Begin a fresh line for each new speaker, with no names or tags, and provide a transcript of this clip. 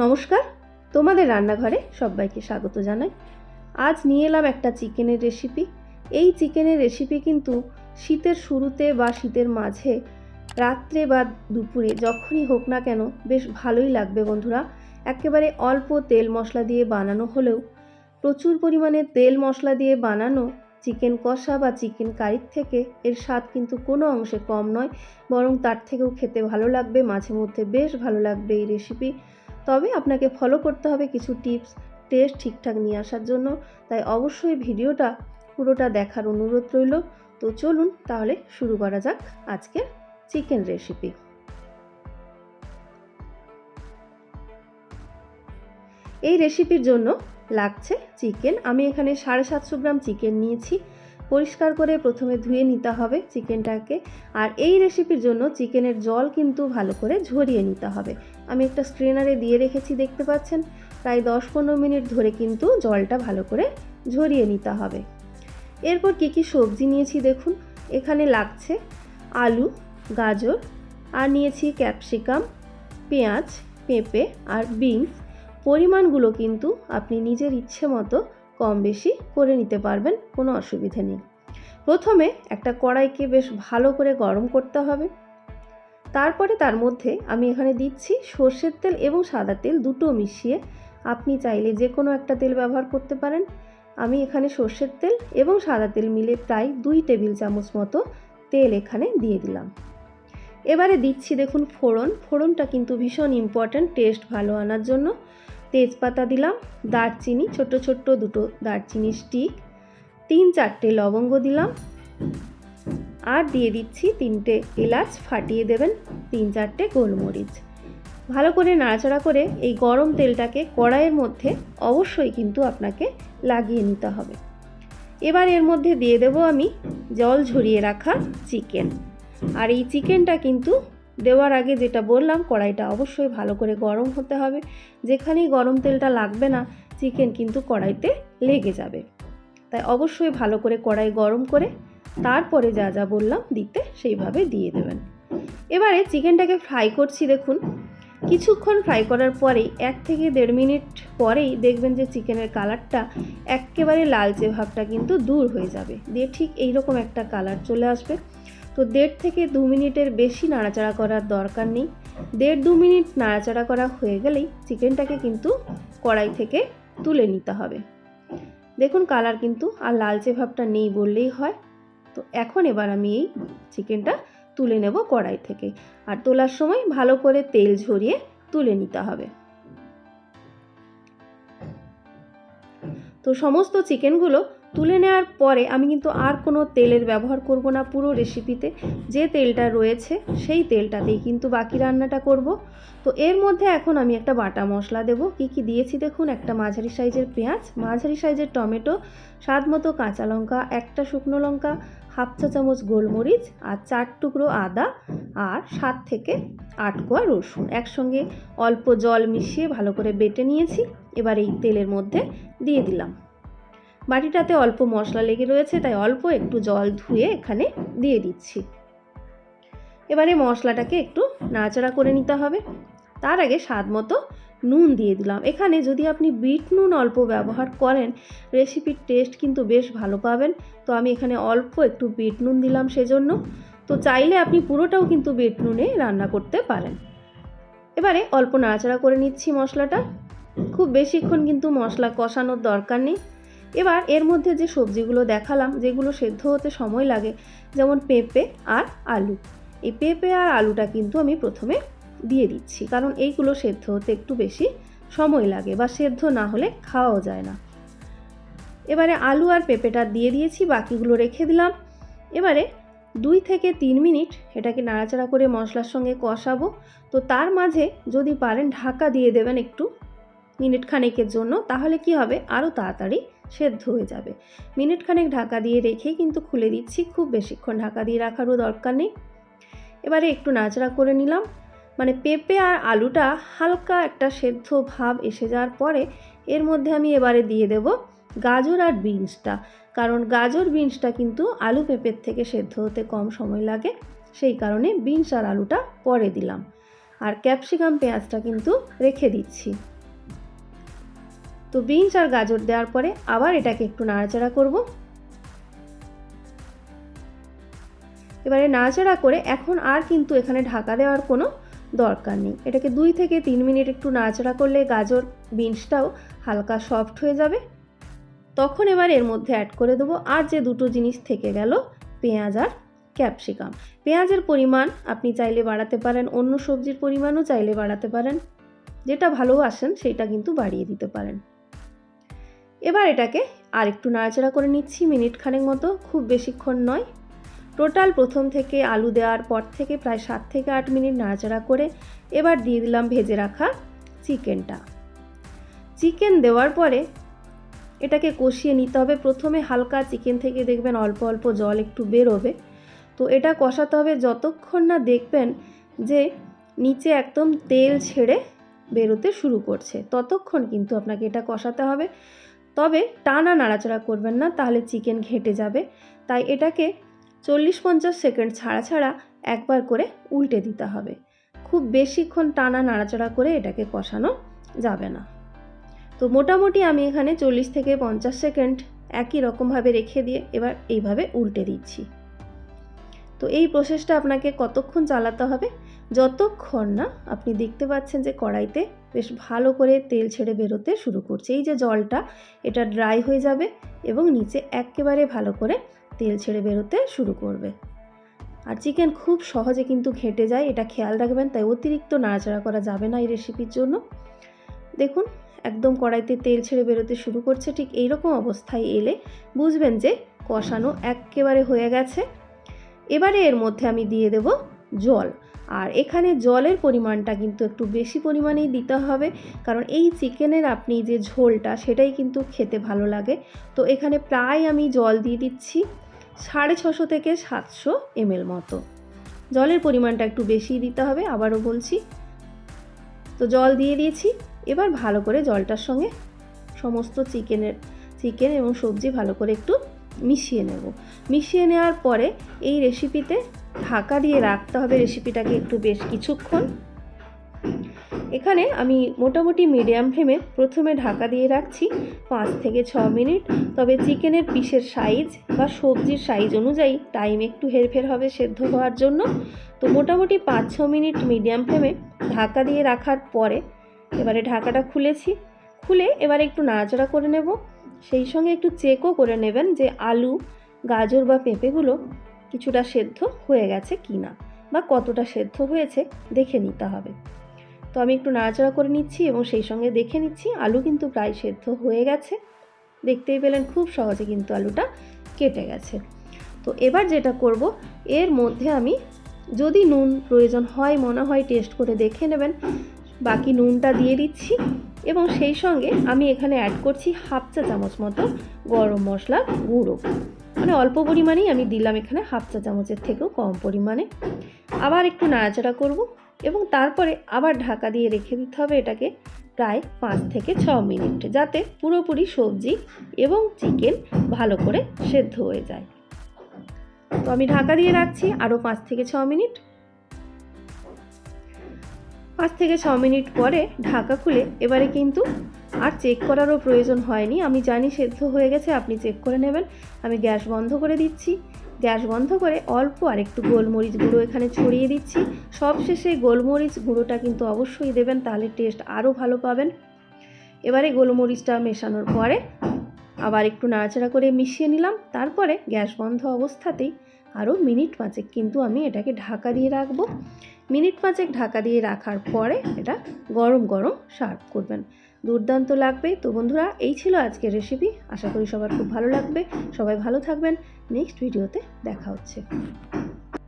নমস্কার, তোমাদের রান্নাঘরে সবাইকে স্বাগত জানাই। আজ নিয়ে এলাম একটা চিকেনের রেসিপি এই চিকেনের রেসিপি কিন্তু শীতের শুরুতে বা শীতের মাঝে, রাত্রে বা দুপুরে যখনই হোক না কেন বেশ ভালোই লাগবে বন্ধুরা। একেবারে অল্প তেল মশলা দিয়ে বানানো হলেও প্রচুর পরিমাণে তেল মশলা দিয়ে বানানো চিকেন কষা বা চিকেন কারির থেকে এর স্বাদ কিন্তু কোনো অংশে কম নয়, বরং তার থেকেও খেতে ভালো লাগবে। মাঝে মধ্যে বেশ ভালো লাগবে এই রেসিপি তবে আপনাকে ফলো করতে হবে কিছু টিপস টেস্ট ঠিকঠাক নিয়ে আসার জন্য। তাই অবশ্যই ভিডিওটা পুরোটা দেখার অনুরোধ রইল। তো চলুন তাহলে শুরু করা যাক আজকের চিকেন রেসিপি এই রেসিপির জন্য লাগছে চিকেন আমি এখানে সাড়ে সাতশো গ্রাম চিকেন নিয়েছি। পরিষ্কার করে প্রথমে ধুয়ে নিতে হবে চিকেনটাকে আর এই রেসিপির জন্য চিকেনের জল কিন্তু ভালো করে ঝরিয়ে নিতে হবে। আমি একটা স্ট্রেনারে দিয়ে রেখেছি, দেখতে পাচ্ছেন? প্রায় দশ পনেরো মিনিট ধরে কিন্তু জলটা ভালো করে ঝরিয়ে নিতে হবে। এরপর কী কী সবজি নিয়েছি দেখুন। এখানে লাগছে আলু, গাজর, আর নিয়েছি ক্যাপসিকাম, পেঁয়াজ, পেঁপে আর বিনস। পরিমাণগুলো কিন্তু আপনি নিজের ইচ্ছে মতো কম বেশি করে নিতে পারবেন, কোনো অসুবিধে নেই। প্রথমে একটা কড়াইকে বেশ ভালো করে গরম করতে হবে। তারপরে তার মধ্যে আমি এখানে দিচ্ছি সর্ষের তেল এবং সাদা তেল দুটো মিশিয়ে। আপনি চাইলে যে কোনো একটা তেল ব্যবহার করতে পারেন। আমি এখানে সর্ষের তেল এবং সাদা তেল মিলে প্রায় দুই টেবিল চামচ মতো তেল এখানে দিয়ে দিলাম। এবারে দিচ্ছি দেখুন ফোড়ন। ফোড়নটা কিন্তু ভীষণ ইম্পর্ট্যান্ট টেস্ট ভালো আনার জন্য। তেজপাতা দিলাম, দারচিনি ছোট ছোট্ট দুটো দারচিনি স্টিক তিন চারটে লবঙ্গ দিলাম। আর দিয়ে দিচ্ছি তিনটে এলাচ, ফাটিয়ে দেবেন তিন চারটে গোলমরিচ। ভালো করে নাড়াচাড়া করে এই গরম তেলটাকে কড়াইয়ের মধ্যে অবশ্যই কিন্তু আপনাকে লাগিয়ে নিতে হবে। এবার এর মধ্যে দিয়ে দেব আমি জল ঝরিয়ে রাখা চিকেন। আর এই চিকেনটা কিন্তু দেওয়ার আগে যেটা বললাম, কড়াইটা অবশ্যই ভালো করে গরম হতে হবে। যেখানেই গরম তেলটা লাগবে না, চিকেন কিন্তু কড়াইতে লেগে যাবে। তাই অবশ্যই ভালো করে কড়াই গরম করে তারপরে যা যা বললাম দিতে সেইভাবে দিয়ে দেবেন। এবারে চিকেনটাকে ফ্রাই করছি দেখুন। কিছুক্ষণ ফ্রাই করার পরেই এক থেকে দেড় মিনিট পরেই দেখবেন যে চিকেনের কালারটা একেবারে লালচে ভাবটা কিন্তু দূর হয়ে যাবে। দিয়ে ঠিক এইরকম একটা কালার চলে আসবে। তো দেড় থেকে দু মিনিটের বেশি নাড়াচাড়া করার দরকার নেই। দেড় দু মিনিট নাড়াচাড়া করা হয়ে গেলেই চিকেনটাকে কিন্তু কড়াই থেকে তুলে নিতে হবে। দেখুন কালার কিন্তু আর লালচে ভাবটা নেই বললেই হয়। তো এখন এবার আমি এই চিকেনটা তুলে নেব কড়াই থেকে। আর তোলার সময় ভালো করে তেল ঝরিয়ে তুলে নিতে হবে। তো সমস্ত চিকেনগুলো তুলে নেওয়ার পরে আমি কিন্তু আর কোনো তেলের ব্যবহার করব না পুরো রেসিপিতে যে তেলটা রয়েছে সেই তেলটাতেই কিন্তু বাকি রান্নাটা করব। তো এর মধ্যে এখন আমি একটা বাটা মশলা দেব। কি কি দিয়েছি দেখুন? একটা মাঝারি সাইজের পেঁয়াজ, মাঝারি সাইজের টমেটো, স্বাদ মতো কাঁচা লঙ্কা, একটা শুকনো লঙ্কা হাফ চা চামচ গোলমরিচ আর চার টুকরো আদা আর সাত থেকে আট কোয়া রসুন। একসঙ্গে অল্প জল মিশিয়ে ভালো করে বেটে নিয়েছি। এবার এই তেলের মধ্যে দিয়ে দিলাম। বাটিটাতে অল্প মশলা লেগে রয়েছে, তাই অল্প একটু জল ধুয়ে এখানে দিয়ে দিচ্ছি। এবারে মশলাটাকে একটু নাড়াচাড়া করে নিতে হবে। তার আগে স্বাদ মতো নুন দিয়ে দিলাম। এখানে যদি আপনি বিট নুন অল্প ব্যবহার করেন রেসিপির টেস্ট কিন্তু বেশ ভালো পাবেন। তো আমি এখানে অল্প একটু বিট নুন দিলাম সেজন্য। তো চাইলে আপনি পুরোটাও কিন্তু বিট নুনে রান্না করতে পারেন। এবারে অল্প নাড়াচাড়া করে নিচ্ছি মশলাটা। খুব বেশিক্ষণ কিন্তু মশলা কষানোর দরকার নেই। এবার এর মধ্যে যে সবজিগুলো দেখালাম, যেগুলো সেদ্ধ হতে সময় লাগে, যেমন পেঁপে আর আলু। এই পেঁপে আর আলুটা কিন্তু আমি প্রথমে দিয়ে দিচ্ছি। কারণ এইগুলো সেদ্ধ হতে একটু বেশি সময় লাগে বা সেদ্ধ না হলে খাওয়াও যায় না। এবারে আলু আর পেঁপেটা দিয়ে দিয়েছি, বাকিগুলো রেখে দিলাম। এবারে দুই থেকে তিন মিনিট এটাকে নাড়াচাড়া করে মশলার সঙ্গে কষাবো। তো তার মাঝে যদি পারেন ঢাকা দিয়ে দেবেন একটু মিনিট খানেকের জন্য, তাহলে কি হবে? আরও তাড়াতাড়ি সেদ্ধ হয়ে যাবে। মিনিট খানেক ঢাকা দিয়ে রেখে কিন্তু খুলে দিচ্ছি। খুব বেশিক্ষণ ঢাকা দিয়ে রাখারও দরকার নেই। এবারে একটু নাচড়া করে নিলাম। মানে পেঁপে আর আলুটা হালকা একটা সেদ্ধ ভাব এসে যাওয়ার পরে এর মধ্যে আমি এবারে দিয়ে দেব গাজর আর বিনসটা। কারণ গাজর, বিনসটা কিন্তু আলু পেঁপের থেকে সেদ্ধ হতে কম সময় লাগে, সেই কারণে বিনস আর আলুটা পরে দিলাম। আর ক্যাপসিকাম, পেঁয়াজটা কিন্তু রেখে দিচ্ছি। তো বিনস আর গাজর দেওয়ার পরে আবার এটাকে একটু নাড়াচাড়া করব। এবারে নাড়াচাড়া করে এখন আর কিন্তু এখানে ঢাকা দেওয়ার কোনো দরকার নেই। এটাকে দুই থেকে তিন মিনিট একটু নাড়াচাড়া করলে গাজর বিনসটাও হালকা সফট হয়ে যাবে। তখন এবার এর মধ্যে অ্যাড করে দেবো আর যে দুটো জিনিস থেকে গেল, পেঁয়াজ আর ক্যাপসিকাম পেঁয়াজের পরিমাণ আপনি চাইলে বাড়াতে পারেন, অন্য সবজির পরিমাণও চাইলে বাড়াতে পারেন। যেটা ভালোবাসেন সেটা কিন্তু বাড়িয়ে দিতে পারেন। এবার এটাকে আর একটু নাড়াচাড়া করে নিচ্ছি মিনিট খানেক মতো, খুব বেশিক্ষণ নয়। টোটাল প্রথম থেকে আলু দেওয়ার পর থেকে প্রায় সাত থেকে আট মিনিট নাড়াচাড়া করে এবার দিয়ে দিলাম ভেজে রাখা চিকেনটা। চিকেন দেওয়ার পরে এটাকে কষিয়ে নিতে হবে। প্রথমে হালকা চিকেন থেকে দেখবেন অল্প অল্প জল একটু বেরোবে। তো এটা কষাতে হবে যতক্ষণ না দেখবেন যে নিচে একদম তেল ছেড়ে বেরোতে শুরু করছে। ততক্ষণ কিন্তু আপনাকে এটা কষাতে হবে। তবে টানা নাড়াচাড়া করবেন না, তাহলে চিকেন ঘেটে যাবে। তাই এটাকে চল্লিশ পঞ্চাশ সেকেন্ড ছাড়া ছাড়া একবার করে উল্টে দিতে হবে। খুব বেশিক্ষণ টানা নাড়াচাড়া করে এটাকে কষানো যাবে না। তো মোটামুটি আমি এখানে চল্লিশ থেকে পঞ্চাশ সেকেন্ড একই রকমভাবে রেখে দিয়ে এবার এইভাবে উল্টে দিচ্ছি। তো এই প্রসেসটা আপনাকে কতক্ষণ চালাতে হবে? যতক্ষণ না আপনি দেখতে পাচ্ছেন যে কড়াইতে বেশ ভালো করে তেল ছেড়ে বেরোতে শুরু করছে। এই যে জলটা, এটা ড্রাই হয়ে যাবে এবং নিচে একেবারে ভালো করে তেল ছেড়ে বেরোতে শুরু করবে। আর চিকেন খুব সহজে কিন্তু ঘেটে যায়, এটা খেয়াল রাখবেন, তাই অতিরিক্ত নাড়াচাড়া করা যাবে না এই রেসিপির জন্য। দেখুন, একদম কড়াইতে তেল ছেড়ে বেরোতে শুরু করছে, ঠিক এইরকম অবস্থায় এলে বুঝবেন যে কষানো একেবারে হয়ে গেছে। এবারে এর মধ্যে আমি দিয়ে দেব জল। আর এখানে জলের পরিমাণটা কিন্তু একটু বেশি পরিমাণেই দিতে হবে, কারণ এই চিকেনের আপনি যে ঝোলটা সেটাই কিন্তু খেতে ভালো লাগে। তো এখানে প্রায় আমি জল দিয়ে দিচ্ছি সাড়ে ছশো থেকে সাতশো এমএল মতো। জলের পরিমাণটা একটু বেশি দিতে হবে, আবারও বলছি। তো জল দিয়ে দিয়েছি, এবার ভালো করে জলটার সঙ্গে সমস্ত চিকেনের, চিকেন এবং সবজি ভালো করে একটু মিশিয়ে নেব। মিশিয়ে নেওয়ার পরে এই রেসিপিতে ঢাকা দিয়ে রাখতে হবে রেসিপিটাকে একটু বেশ কিছুক্ষণ। এখানে আমি মোটামুটি মিডিয়াম ফ্লেমে প্রথমে ঢাকা দিয়ে রাখছি পাঁচ থেকে ছ মিনিট। তবে চিকেনের পিসের সাইজ বা সবজির সাইজ অনুযায়ী টাইম একটু হেরফের হবে সেদ্ধ হওয়ার জন্য। তো মোটামুটি পাঁচ ছ মিনিট মিডিয়াম ফ্লেমে ঢাকা দিয়ে রাখার পরে এবারে ঢাকাটা খুলেছি। খুলে এবারে একটু নাড়াচাড়া করে নেব। সেই সঙ্গে একটু চেকও করে নেবেন যে আলু, গাজর বা পেঁপেগুলো কিছুটা সেদ্ধ হয়ে গেছে কি না বা কতটা সেদ্ধ হয়েছে দেখে নিতে হবে। তো আমি একটু নাড়াচাড়া করে নিচ্ছি এবং সেই সঙ্গে দেখে নিচ্ছি আলু কিন্তু প্রায় সেদ্ধ হয়ে গেছে। দেখতেই পেলেন খুব সহজে কিন্তু আলুটা কেটে গেছে। তো এবার যেটা করব, এর মধ্যে আমি যদি নুন প্রয়োজন হয়, মনে হয়, টেস্ট করে দেখে নেবেন। বাকি নুনটা দিয়ে দিচ্ছি এবং সেই সঙ্গে আমি এখানে অ্যাড করছি হাফ চা চামচ মতো গরম মশলা গুঁড়ো। মানে অল্প পরিমাণেই আমি দিলাম এখানে হাফ চা চামচের থেকেও কম পরিমাণে। আবার একটু নাড়াচাড়া করব এবং তারপরে আবার ঢাকা দিয়ে রেখে দিতে হবে এটাকে প্রায় পাঁচ থেকে ছ মিনিট যাতে পুরোপুরি সবজি এবং চিকেন ভালো করে সেদ্ধ হয়ে যায়। তো আমি ঢাকা দিয়ে রাখছি আরও পাঁচ থেকে ছ মিনিট। পাঁচ থেকে ছ মিনিট পরে ঢাকা খুলে, এবারে কিন্তু আর চেক করারও প্রয়োজন হয়নি। আমি জানি সেদ্ধ হয়ে গেছে, আপনি চেক করে নেবেন। আমি গ্যাস বন্ধ করে দিচ্ছি। গ্যাস বন্ধ করে অল্প আর একটু গোলমরিচ গুঁড়ো এখানে ছড়িয়ে দিচ্ছি। সবশেষে গোলমরিচ গুঁড়োটা কিন্তু অবশ্যই দেবেন, তাহলে টেস্ট আরও ভালো পাবেন। এবারে গোলমরিচটা মেশানোর পরে আবার একটু নাড়াচাড়া করে মিশিয়ে নিলাম, তারপরে গ্যাস বন্ধ অবস্থাতেই আরও মিনিট পাঁচেক কিন্তু আমি এটাকে ঢাকা দিয়ে রাখব। মিনিট পাঁচেক ঢাকা দিয়ে রাখার পরে এটা গরম গরম সার্ভ করবেন। দুর্দান্ত লাগবে। তো বন্ধুরা, এই ছিল আজকের রেসিপি আশা করি সবার খুব ভালো লাগবে। সবাই ভালো থাকবেন। নেক্সট ভিডিওতে দেখা হচ্ছে।